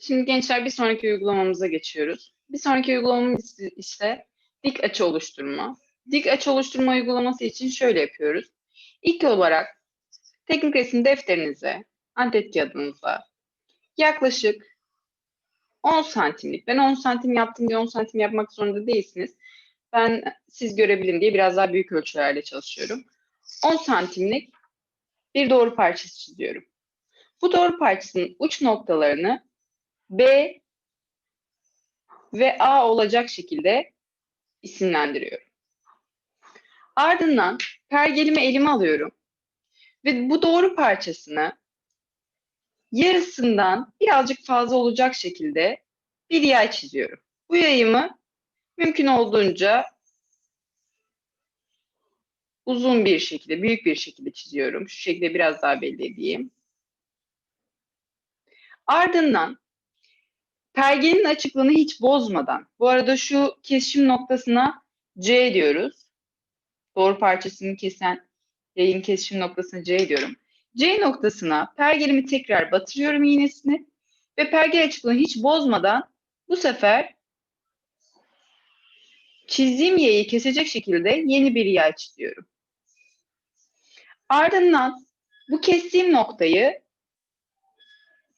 Şimdi gençler bir sonraki uygulamamıza geçiyoruz. Bir sonraki uygulamamız ise dik açı oluşturma. Dik açı oluşturma uygulaması için şöyle yapıyoruz. İlk olarak teknik resim defterinize, antet kağıdınıza yaklaşık 10 santimlik, ben 10 santim yaptım diye 10 santim yapmak zorunda değilsiniz. Ben siz görebilin diye biraz daha büyük ölçülerle çalışıyorum. 10 santimlik bir doğru parçası çiziyorum. Bu doğru parçasının uç noktalarını B ve A olacak şekilde isimlendiriyorum. Ardından pergelimi elime alıyorum ve bu doğru parçasını yarısından birazcık fazla olacak şekilde bir yay çiziyorum. Bu yayımı mümkün olduğunca uzun bir şekilde, büyük bir şekilde çiziyorum. Şu şekilde biraz daha belli edeyim. Ardından pergenin açıklığını hiç bozmadan, bu arada şu kesişim noktasına C diyoruz. Doğru parçasını kesen yayın kesişim noktasına C diyorum. C noktasına pergelimi tekrar batırıyorum iğnesini ve pergel açıklığını hiç bozmadan bu sefer çizdiğim yayı kesecek şekilde yeni bir yay çiziyorum. Ardından bu kestiğim noktayı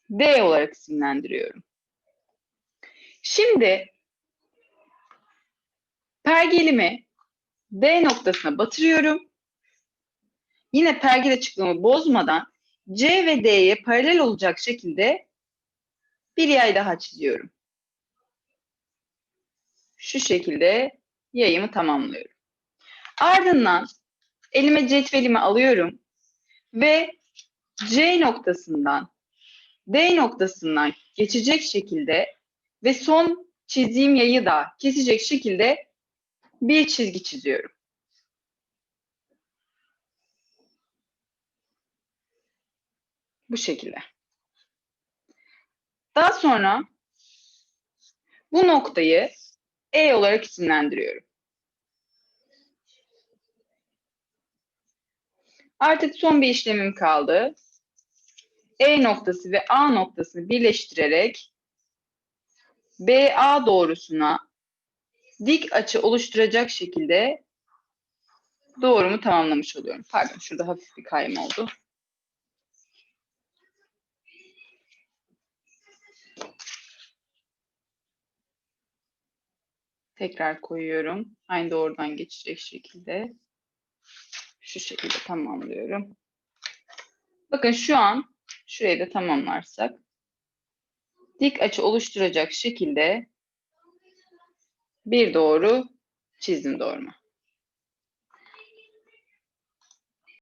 D olarak isimlendiriyorum. Şimdi pergelimi D noktasına batırıyorum. Yine pergel açıklığımı bozmadan C ve D'ye paralel olacak şekilde bir yay daha çiziyorum. Şu şekilde yayımı tamamlıyorum. Ardından elime cetvelimi alıyorum ve C noktasından D noktasından geçecek şekilde ve son çizdiğim yayı da kesecek şekilde bir çizgi çiziyorum. Bu şekilde. Daha sonra bu noktayı E olarak isimlendiriyorum. Artık son bir işlemim kaldı. E noktası ve A noktasını birleştirerek BA doğrusuna dik açı oluşturacak şekilde doğrumu tamamlamış oluyorum. Pardon şurada hafif bir kayma oldu. Tekrar koyuyorum. Aynı doğrudan geçecek şekilde. Şu şekilde tamamlıyorum. Bakın şu an şurayı da tamamlarsak dik açı oluşturacak şekilde bir doğru çizdim doğrumu.